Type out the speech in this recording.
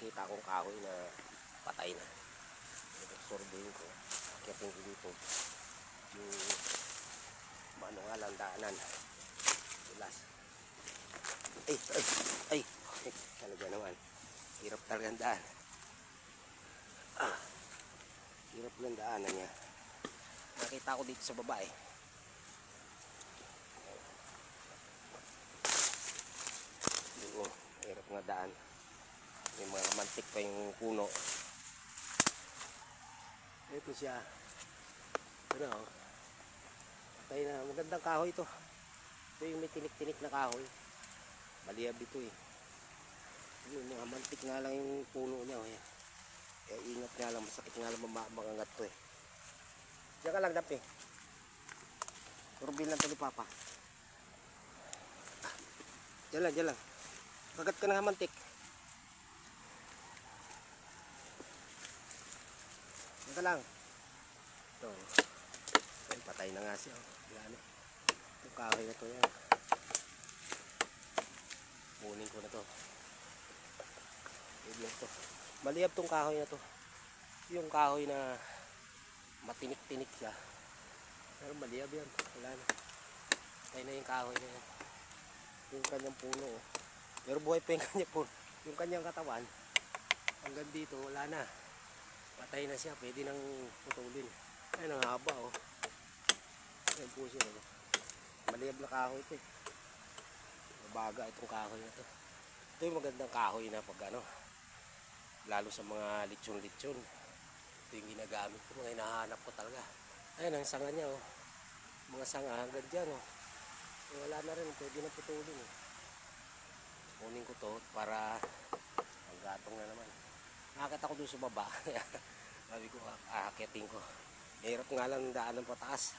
nakita akong kahoy na patay na. Sorbuhin ko. Akitin ko dito. Yung ano nga lang daanan. Tulas. Ay, ay, ay. talaga naman. Hirap talaga ang daan. Ah. Hirap lang daanan niya. Nakita ko dito sa baba eh. Hirap nga daan. May mga mantik pa yung puno. Ito siya. Ano oh. Patay na. Magandang kahoy ito. Ito yung may tinik-tinik na kahoy. Maliyab ito eh. Yung mga mantik nga lang yung puno niya. Oh, yan. Kaya ingat nga lang. Masakit nga lang makangat to eh. Diyan ka lang dapi. Turbil lang to ni Papa. Ah, Diyan lang, diyan lang. Kagat ka ng mantik. Ka lang. Ito. Ay, patay na nga siya. Wala na. Itong kahoy na to yan. Kunin ko na to. Lang to. Maliyab tong kahoy na to. Yung kahoy na matinik-tinik siya. Pero maliyab yan. Wala na. Patay na yung kahoy na yan. Yung kanyang puno. oh. Pero buhay pa yung kanyang puno. Yung kanyang katawan. Hanggang dito, wala na. Patay na siya. Pwede nang putulin. Ayun, ang haba oh. Ayun po siya. Oh. Maliyab na kahoy ito eh. Mabaga itong kahoy na to. Ito yung magandang kahoy na pag ano. Lalo sa mga litsyon-litsyon. Ito yung ginagamit ko. Mga hinahanap ko talaga. Ayun ang sanga niya oh. Mga sanga hanggang dyan oh. Eh, wala na rin. Pwede na putulin eh. Kunin ko to para ang gatong na naman. Nakakita ko doon sa baba. Sabi ko, aakitin ko. Mahirap nga lang ang daan ng pataas.